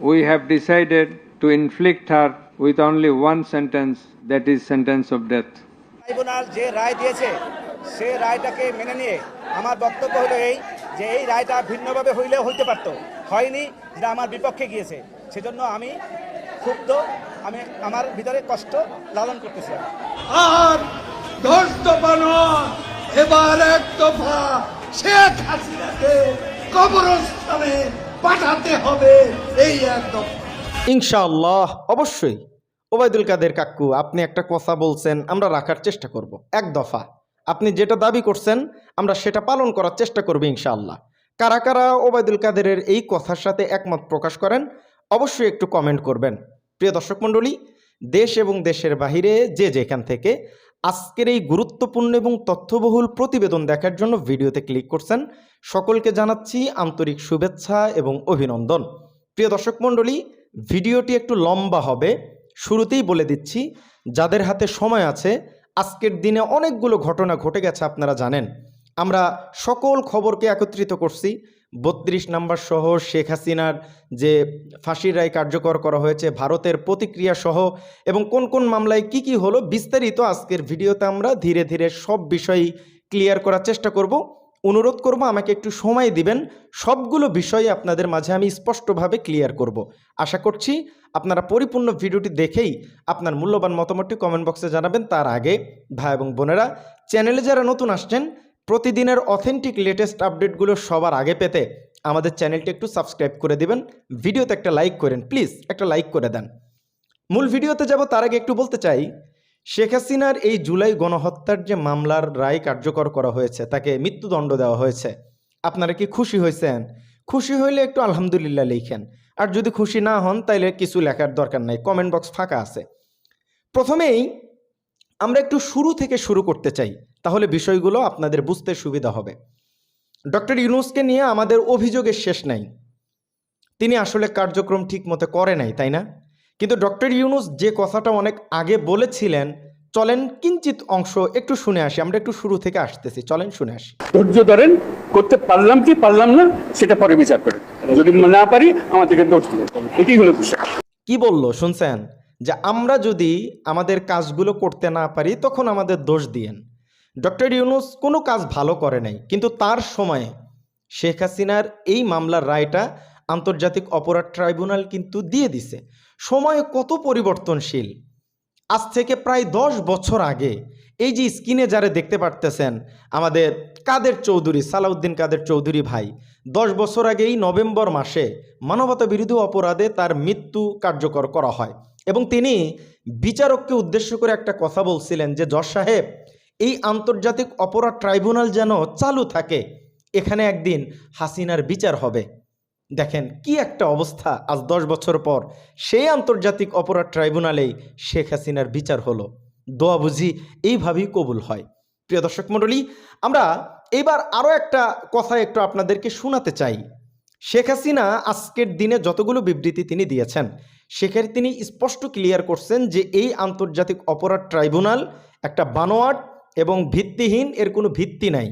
we have decided to inflict her with only one sentence, that is sentence of death. Tribunal যে রায় দিয়েছে সে রায়টাকে মেনে নিয়ে আমার বক্তব্য হলো এই যে এই রায়টা ভিন্নভাবে হইলেও হইতে পারত। হয়নি যেটা আমার বিপক্ষে গিয়েছে। সেজন্য আমি ক্ষুব্ধ আমি আমার ভিতরে কষ্ট লালন করতেছি। আর দশ দফা নয় এবার এক দফা শেখ হাসিনাকে কবরস্থানে পাঠাতে হবে, এই এক দফা। ইনশাআল্লাহ, অবশ্যই। ওবায়দুল কাদের কাকু, আপনি একটা কথা বলছেন, আমরা রাখার চেষ্টা করব, এক দফা। আপনি যেটা দাবি করছেন, আমরা সেটা পালন করার চেষ্টা করব ইনশাআল্লাহ। কারা কারা ওবায়দুল কাদেরের এই কথার সাথে একমত প্রকাশ করেন, অবশ্যই একটু কমেন্ট করবেন। প্রিয় দর্শক মণ্ডলী, দেশ এবং দেশের বাহিরে যে যেখান থেকে আজকের এই গুরুত্বপূর্ণ এবং তথ্যবহুল প্রতিবেদন দেখার জন্য ভিডিওতে ক্লিক করছেন। সকলকে জানাচ্ছি আন্তরিক শুভেচ্ছা এবং অভিনন্দন। প্রিয় দর্শক মণ্ডলী, ভিডিওটি একটু লম্বা হবে। শুরুতেই বলে দিচ্ছি, যাদের হাতে সময় আছে, আজকের দিনে অনেকগুলো ঘটনা ঘটে গেছে আপনারা জানেন। আমরা সকল খবরকে একত্রিত করছি। বত্রিশ নাম্বার সহ শেখ হাসিনার যে ফাঁসির রায় কার্যকর করা হয়েছে, ভারতের প্রতিক্রিয়া সহ এবং কোন কোন মামলায় কি কি হলো বিস্তারিত আজকের ভিডিওতে আমরা ধীরে ধীরে সব বিষয়ই ক্লিয়ার করার চেষ্টা করব। অনুরোধ করব, আমাকে একটু সময় দিবেন। সবগুলো বিষয়ে আপনাদের মাঝে আমি স্পষ্টভাবে ক্লিয়ার করব। আশা করছি আপনারা পরিপূর্ণ ভিডিওটি দেখেই আপনার মূল্যবান মতামতটি কমেন্ট বক্সে জানাবেন। তার আগে ভাই এবং বোনেরা, চ্যানেলে যারা নতুন আসছেন প্রতিদিনের অথেন্টিক লেটেস্ট আপডেটগুলো সবার আগে পেতে আমাদের চ্যানেলটি একটু সাবস্ক্রাইব করে দিবেন। ভিডিওতে একটা লাইক করেন প্লিজ একটা লাইক করে দেন। মূল ভিডিওতে যাব, তার আগে একটু বলতে চাই, শেখ হাসিনার এই জুলাই গণহত্যার যে মামলার রায় কার্যকর করা হয়েছে, তাকে মৃত্যুদণ্ড দেওয়া হয়েছে, আপনারা কি খুশি হয়েছেন? খুশি হইলে একটু আলহামদুলিল্লাহ লিখেন। আর যদি খুশি না হন, তাইলে কিছু লেখার দরকার নাই কমেন্ট বক্স ফাঁকা আছে। প্রথমেই আমরা একটু শুরু থেকে শুরু করতে চাই তাহলে বিষয়গুলো আপনাদের বুঝতে সুবিধা হবে। ডক্টর ইউনুসকে নিয়ে আমাদের অভিযোগের শেষ নাই। তিনি আসলে কার্যক্রম ঠিক মতো করে নাই তাই না? কিন্তু ডক্টর ইউনুস যে কথাটা অনেক আগে বলেছিলেন চলেন কিঞ্চিত অংশ একটু শুনে আসি আমরা একটু শুরু থেকে আসতেছি চলেন শুনে আসি। ধৈর্য ধরেন করতে পারলাম কি পারলাম না সেটা পরে বিচার করেন। যদি না পারি আমাদেরকে দোষ হলো বিষয়। কি বলল শুনছেন? যে আমরা যদি আমাদের কাজগুলো করতে না পারি, তখন আমাদের দোষ দিয়েন। ডক্টর ইউনুস কোনো কাজ ভালো করে নাই, কিন্তু তার সময়ে শেখ হাসিনার এই মামলার রায়টা আন্তর্জাতিক অপরাধ ট্রাইব্যুনাল কিন্তু দিয়ে দিছে। সময় কত পরিবর্তনশীল। আজ থেকে প্রায় দশ বছর আগে এই যে স্ক্রিনে যারা দেখতে পারতেছেন আমাদের কাদের চৌধুরী, সালাউদ্দিন কাদের চৌধুরী ভাই, দশ বছর আগে এই নভেম্বর মাসে মানবতা বিরোধী অপরাধে তার মৃত্যু কার্যকর করা হয়। এবং তিনি বিচারককে উদ্দেশ্য করে একটা কথা বলছিলেন যে, জজ সাহেব, এই আন্তর্জাতিক অপরাধ ট্রাইব্যুনাল যেন চালু থাকে, এখানে একদিন হাসিনার বিচার হবে। দেখেন, কি একটা অবস্থা আজ দশ বছর পর। সেই আন্তর্জাতিক অপরাধ ট্রাইব্যুনালেই শেখ হাসিনার বিচার হলো। দোয়া বুঝি এইভাবেই কবুল হয়। প্রিয় দর্শক মণ্ডলী, আমরা এবার আরও একটা কথা একটু আপনাদেরকে শোনাতে চাই। শেখ হাসিনা আজকের দিনে যতগুলো বিবৃতি তিনি দিয়েছেন সেখানে তিনি স্পষ্ট ক্লিয়ার করছেন যে এই আন্তর্জাতিক অপরাধ ট্রাইব্যুনাল একটা বানোয়াট এবং ভিত্তিহীন, এর কোনো ভিত্তি নাই।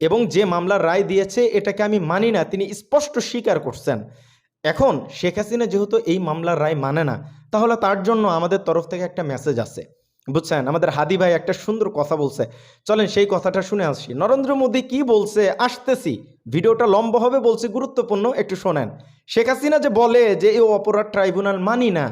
এবং যে মামলা রায় দিয়েছে, এটাকে আমি মানি না, তিনি স্পষ্ট স্বীকার করছেন। এখন শেখ হাসিনা যেহেতু এই মামলার রায় মানে না, তাহলে তার জন্য আমাদের তরফ থেকে একটা মেসেজ আছে। বুঝছেন? আমাদের হাদি ভাই একটা সুন্দর কথা বলছে। চলেন সেই কথাটা শুনে আসি। নরেন্দ্র মোদী কি বলছে? আসতেছি। ভিডিওটা লম্বা হবে, বলছে গুরুত্বপূর্ণ, একটু শোনেন। শেখ হাসিনা যে বলে যে এই অপরাধ ট্রাইব্যুনাল মানি না,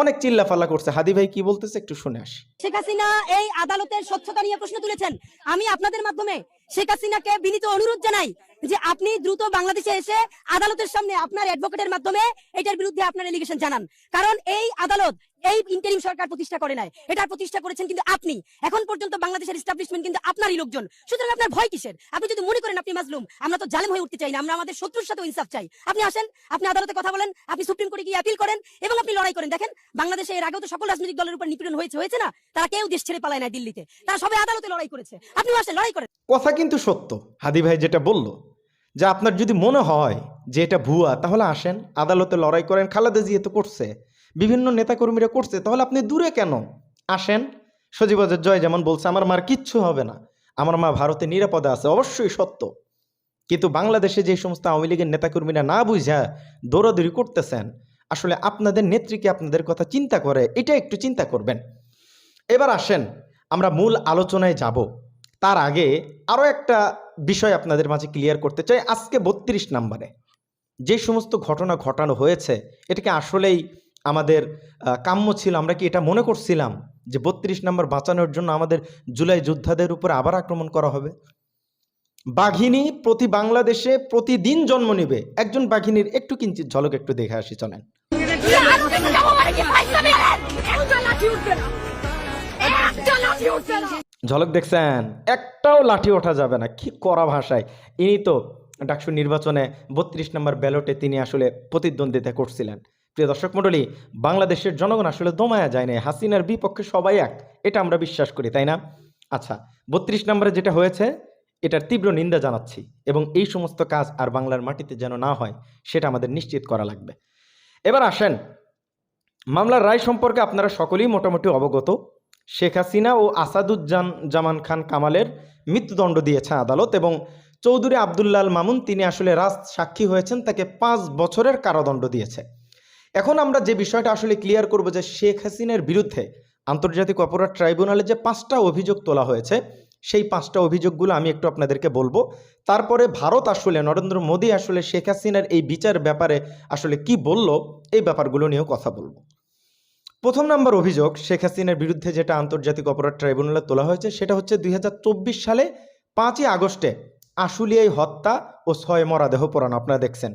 অনেক চিল্লাফাল্লা করছে। হাদি ভাই কি বলতেছে? একটু শুনে আসি। শেখ হাসিনা এই আদালতের স্বচ্ছতা নিয়ে প্রশ্ন তুলেছেন। আমি আপনাদের মাধ্যমে শেখ হাসিনাকে বিনীত অনুরোধ জানাই যে আপনি দ্রুত বাংলাদেশে এসে আদালতের সামনে আপনার অ্যাডভোকেটের মাধ্যমে এটার বিরুদ্ধে আপনার এলিগেশন জানান। কারণ এই আদালত, এই ইন্টারিম সরকার প্রতিষ্ঠা করে নাই। এটা প্রতিষ্ঠা করেছেন কিন্তু আপনি। এখন পর্যন্ত বাংলাদেশের এস্টাবলিশমেন্ট কিন্তু আপনারই লোকজন। সুতরাং আপনার ভয় কিসের? আপনি যদি মনে করেন আপনি মাজলুম, আমরা তো জালেম হয়ে উঠতে চাই না, আমরা আমাদের শত্রুর সাথে ইনসাফ চাই। আপনি আসেন, আপনি আদালতে কথা বলেন, আপনি সুপ্রিম কোর্টে গিয়ে আপিল করেন এবং আপনি লড়াই করেন। দেখেন, বাংলাদেশে এর আগেও তো সকল রাজনৈতিক দলের উপর নিপীড়ন হয়েছে হয়েছে না? তারা কেউ দেশ ছেড়ে পালায় না দিল্লিতে। তারা সবাই আদালতে লড়াই করেছে। আপনি আসেন, লড়াই করেন। কথা কিন্তু সত্য। হাদি ভাই যেটা বলল, যে আপনার যদি মনে হয় যে এটা ভুয়া, তাহলে আসেন, আদালতে লড়াই করেন, খালেদা জিয়া তো করছে, বিভিন্ন নেতাকর্মীরা করছে, তাহলে আপনি দূরে কেন? আসেন সজীবাজের জয় যেমন বলছে, আমার মার কিচ্ছু হবে না। আমার মা ভারতে নিরাপদে আছে, অবশ্যই সত্য। কিন্তু বাংলাদেশে যে সমস্ত আওয়ামী লীগের নেতাকর্মীরা না বুঝা দৌড়াদৌড়ি করতেছেন, আসলে আপনাদের নেত্রীকে আপনাদের কথা চিন্তা করে? এটা একটু চিন্তা করবেন। এবার আসেন, আমরা মূল আলোচনায় যাব। তার আগে আরও একটা বিষয় আপনাদের মাঝে ক্লিয়ার করতে চাই। আজকে বত্রিশ নম্বরে যে সমস্ত ঘটনা ঘটানো হয়েছে, এটাকে আসলেই আমাদের কাম্য ছিল। আমরা কি এটা মনে করছিলাম যে বত্রিশ নম্বর বাঁচানোর জন্য আমাদের জুলাই যোদ্ধাদের উপর আবার আক্রমণ করা হবে? বাঘিনী প্রতি বাংলাদেশে প্রতিদিন জন্ম নিবে। একজন বাঘিনীর একটু কিঞ্চিত ঝলক একটু দেখে আসি, চলেন। ঝলক দেখছেন? একটাও লাঠি ওঠা যাবে না। কি করা ভাষায়। ইনি তো ডাকসু নির্বাচনে বত্রিশ নম্বর ব্যালটে তিনি আসলে প্রতিদ্বন্দ্বিতা করছিলেন। প্রিয় দর্শক মণ্ডলী, বাংলাদেশের জনগণ আসলে দমায়া যায় না হাসিনার বিপক্ষে সবাই এক। এটা আমরা বিশ্বাস করি, তাই না? আচ্ছা বত্রিশ নম্বরে যেটা হয়েছে, এটার তীব্র নিন্দা জানাচ্ছি এবং এই সমস্ত কাজ আর বাংলার মাটিতে যেন না হয়, সেটা আমাদের নিশ্চিত করা লাগবে। এবার আসেন। মামলার রায় সম্পর্কে আপনারা সকলেই মোটামুটি অবগত। শেখ হাসিনা ও আসাদুজ্জান জামান খান কামালের মৃত্যুদণ্ড দিয়েছে আদালত এবং চৌধুরী আবদুল্লাল মামুন তিনি আসলে রাজ সাক্ষী হয়েছেন, তাকে পাঁচ বছরের কারাদণ্ড দিয়েছে। এখন আমরা যে বিষয়টা আসলে ক্লিয়ার করব যে শেখ হাসিনার বিরুদ্ধে আন্তর্জাতিক অপরাধ ট্রাইব্যুনালে যে পাঁচটা অভিযোগ তোলা হয়েছে, সেই পাঁচটা অভিযোগগুলো আমি একটু আপনাদেরকে বলব। তারপরে ভারত আসলে, নরেন্দ্র মোদী আসলে শেখ হাসিনার এই বিচার ব্যাপারে আসলে কি বলল, এই ব্যাপারগুলো নিয়েও কথা বলব। প্রথম নাম্বার অভিযোগ শেখ হাসিনার বিরুদ্ধে যেটা আন্তর্জাতিক অপরাধ ট্রাইব্যুনালে তোলা হয়েছে, সেটা হচ্ছে দুই হাজার চব্বিশ সালে পাঁচই আগস্টে আশুলিয়ায় হত্যা ও ছয় মরাদেহ পোড়ানো। আপনারা দেখছেন।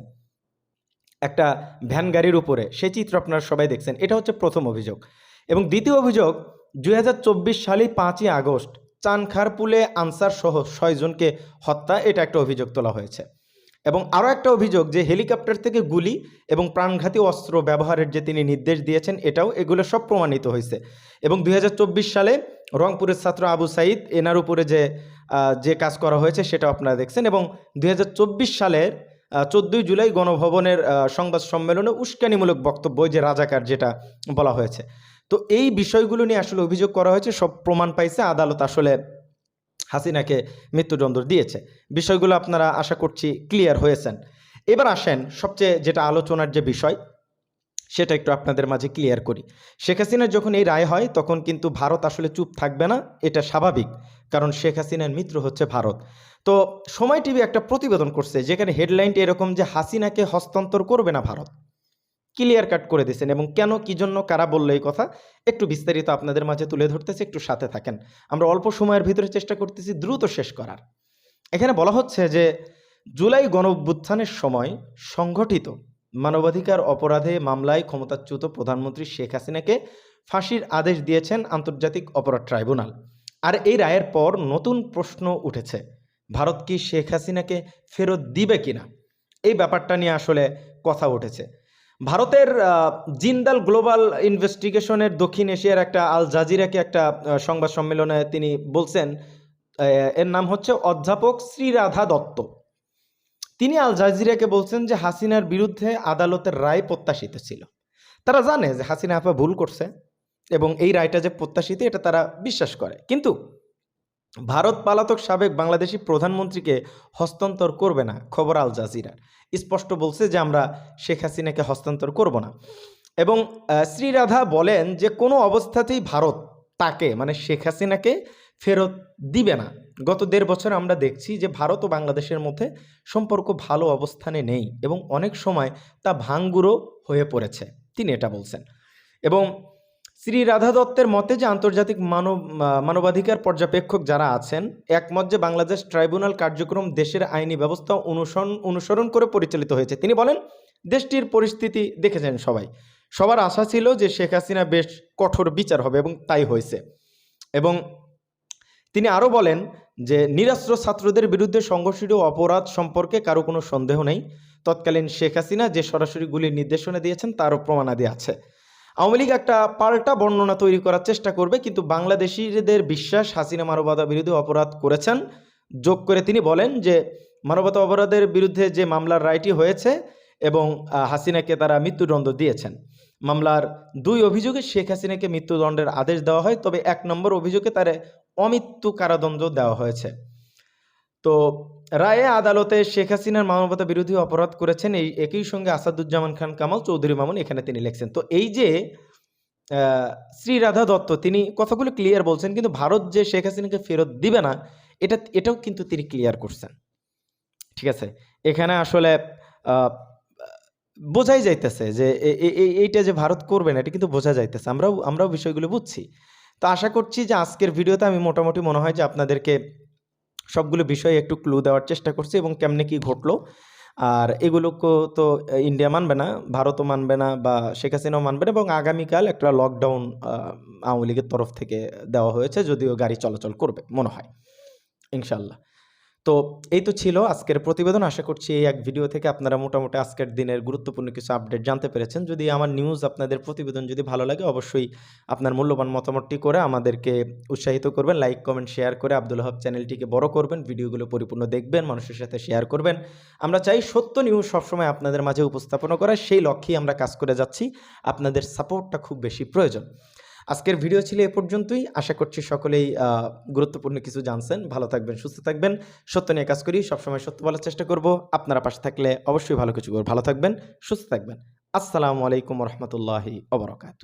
একটা ভ্যান গাড়ির উপরে, সেই চিত্র আপনারা সবাই দেখছেন। এটা হচ্ছে প্রথম অভিযোগ। এবং দ্বিতীয় অভিযোগ, দুই সালে পাঁচই আগস্ট চানখারপুলে আনসার সহ ছয়জনকে হত্যা, এটা একটা অভিযোগ তোলা হয়েছে। এবং আরও একটা অভিযোগ যে হেলিকপ্টার থেকে গুলি এবং প্রাণঘাতী অস্ত্র ব্যবহারের যে তিনি নির্দেশ দিয়েছেন, এটাও এগুলো সব প্রমাণিত হয়েছে। এবং দুই হাজার চব্বিশ সালে রংপুরের ছাত্র আবু সাইদ এনার উপরে যে যে কাজ করা হয়েছে সেটাও আপনারা দেখছেন এবং দুই হাজার চব্বিশ সালের চোদ্দোই জুলাই গণভবনের সংবাদ সম্মেলনে উস্কানিমূলক বক্তব্য যে রাজাকার যেটা বলা হয়েছে। তো এই বিষয়গুলো নিয়ে আসলে অভিযোগ করা হয়েছে, সব প্রমাণ পাইছে, আদালত আসলে হাসিনাকে মৃত্যুদণ্ড দিয়েছে। বিষয়গুলো আপনারা আশা করছি ক্লিয়ার হয়েছেন। এবার আসেন সবচেয়ে যেটা আলোচনার যে বিষয়, সেটা একটু আপনাদের মাঝে ক্লিয়ার করি। শেখ হাসিনার যখন এই রায় হয়, তখন কিন্তু ভারত আসলে চুপ থাকবে না, এটা স্বাভাবিক। কারণ শেখ হাসিনার মিত্র হচ্ছে ভারত। তো সময় টিভি একটা প্রতিবেদন করছে, যেখানে হেডলাইনটি এরকম যে হাসিনাকে হস্তান্তর করবে না ভারত। ক্লিয়ার কাট করে দিয়েছেন এবং কেন, কি জন্য, কারা বলল এই কথা একটু বিস্তারিত আপনাদের মাঝে তুলে ধরতেছে, একটু সাথে থাকেন। আমরা অল্প সময়ের ভিতরে চেষ্টা করতেছি দ্রুত শেষ করার। এখানে বলা হচ্ছে যে, জুলাই গণ সময় সংগঠিত মানবাধিকার অপরাধে মামলায় ক্ষমতাচ্যুত প্রধানমন্ত্রী শেখ হাসিনাকে ফাঁসির আদেশ দিয়েছেন আন্তর্জাতিক অপরাধ ট্রাইব্যুনাল। আর এই রায়ের পর নতুন প্রশ্ন উঠেছে, ভারত কি শেখ হাসিনাকে ফেরত দিবে কিনা? এই ব্যাপারটা নিয়ে আসলে কথা উঠেছে। ভারতের জিন্দাল গ্লোবাল ইনভেস্টিগেশনের দক্ষিণ এশিয়ার একটা আল জাজিরাকে একটা সংবাদ সম্মেলনে তিনি বলছেন এর নাম হচ্ছে অধ্যাপক শ্রীরাধা দত্ত। তিনি আল জাজিরাকে বলছেন যে হাসিনার বিরুদ্ধে আদালতের রায় প্রত্যাশিত ছিল। তারা জানে যে হাসিনা আপা ভুল করছে এবং এই রায়টা যে প্রত্যাশিত, এটা তারা বিশ্বাস করে। কিন্তু ভারত পালাতক সাবেক বাংলাদেশি প্রধানমন্ত্রীকে হস্তান্তর করবে না খবর আল জাজিরার। স্পষ্ট বলছে যে আমরা শেখ হাসিনাকে হস্তান্তর করব না। এবং শ্রীরাধা বলেন যে কোনো অবস্থাতেই ভারত তাকে মানে শেখ হাসিনাকে ফেরত দিবে না। গত দেড় বছর আমরা দেখছি যে ভারত ও বাংলাদেশের মধ্যে সম্পর্ক ভালো অবস্থানে নেই এবং অনেক সময় তা ভাঙ্গুরও হয়ে পড়েছে। তিনি এটা বলছেন। এবং শ্রী রাধা দত্তের মতে যে আন্তর্জাতিক মানব মানবাধিকার পর্যবেক্ষক যারা আছেন, একমত যে বাংলাদেশ ট্রাইব্যুনাল কার্যক্রম দেশের আইনি ব্যবস্থা অনুসরণ অনুসরণ করে পরিচালিত হয়েছে। তিনি বলেন, দেশটির পরিস্থিতি দেখেছেন সবাই। সবার আশা ছিল যে শেখ হাসিনা বেশ কঠোর বিচার হবে এবং তাই হয়েছে। এবং তিনি আরও বলেন যে, নিরাস্ত্র ছাত্রদের বিরুদ্ধে সংঘর্ষিত অপরাধ সম্পর্কে কারও কোনো সন্দেহ নেই। তৎকালীন শেখ হাসিনা যে সরাসরি গুলির নির্দেশনা দিয়েছেন, তারও প্রমাণাদি আছে। আওয়ামী লীগ একটা পাল্টা বর্ণনা তৈরি করার চেষ্টা করবে, কিন্তু বাংলাদেশিদের বিশ্বাস হাসিনা মানবতা বিরোধী অপরাধ করেছেন। যোগ করে তিনি বলেন যে, মানবতা অপরাধের বিরুদ্ধে যে মামলার রায়টি হয়েছে এবং হাসিনাকে তারা মৃত্যুদণ্ড দিয়েছেন। মামলার দুই অভিযোগে শেখ হাসিনাকে মৃত্যুদণ্ডের আদেশ দেওয়া হয়, তবে এক নম্বর অভিযোগে তার অমৃত্যু কারাদণ্ড দেওয়া হয়েছে। তো রায়ে আদালতে শেখ হাসিনার মানবতা বিরোধী অপরাধ করেছেন এই একই সঙ্গে আসাদুজ্জামান খান কামাল চৌধুরী মামুন, এখানে তিনি লিখছেন। তো এই যে শ্রী রাধা দত্ত, তিনি কথাগুলো ক্লিয়ার বলছেন, কিন্তু ভারত যে শেখ হাসিনাকে ফেরত দিবে না, এটা, এটাও কিন্তু তিনি ক্লিয়ার করছেন। ঠিক আছে? এখানে আসলে বোঝাই যাইতেছে যে এইটা যে ভারত করবে না, এটা কিন্তু বোঝা যাইতেছে। আমরাও আমরাও বিষয়গুলো বুঝছি। তো আশা করছি যে আজকের ভিডিওতে আমি মোটামুটি মনে হয় যে আপনাদেরকে সবগুলো বিষয়ে একটু ক্লু দেওয়ার চেষ্টা করছি এবং কেমনে কি ঘটলো। আর এগুলোকে তো ইন্ডিয়া মানবে না, ভারতও মানবে না বা শেখ হাসিনাও মানবে না এবং আগামীকাল একটা লকডাউন আওয়ামী লীগের তরফ থেকে দেওয়া হয়েছে, যদিও গাড়ি চলাচল করবে মনে হয়। ইনশাল্লাহ তো এই তো ছিল আজকের প্রতিবেদন। আশা করছি এই এক ভিডিও থেকে আপনারা মোটামুটি আজকের দিনের গুরুত্বপূর্ণ কিছু আপডেট জানতে পেরেছেন। যদি আমার নিউজ আপনাদের প্রতিবেদন যদি ভালো লাগে, অবশ্যই আপনার মূল্যবান মতামতটি করে আমাদেরকে উৎসাহিত করবেন। লাইক কমেন্ট শেয়ার করে আব্দুল হক চ্যানেলটিকে বড় করবেন। ভিডিওগুলো পরিপূর্ণ দেখবেন, মানুষের সাথে শেয়ার করবেন। আমরা চাই সত্য নিউজ সবসময় আপনাদের মাঝে উপস্থাপনা করা সেই লক্ষ্যেই আমরা কাজ করে যাচ্ছি। আপনাদের সাপোর্টটা খুব বেশি প্রয়োজন। আজকের ভিডিও ছিল এ পর্যন্তই। আশা করছি সকলেই গুরুত্বপূর্ণ কিছু জানছেন। ভালো থাকবেন, সুস্থ থাকবেন। সত্য নিয়ে কাজ করি, সবসময় সত্য বলার চেষ্টা করব। আপনারা পাশে থাকলে অবশ্যই ভালো কিছু করব ভালো থাকবেন, সুস্থ থাকবেন। আসসালামু আলাইকুম রহমতুল্লাহি অবরকাত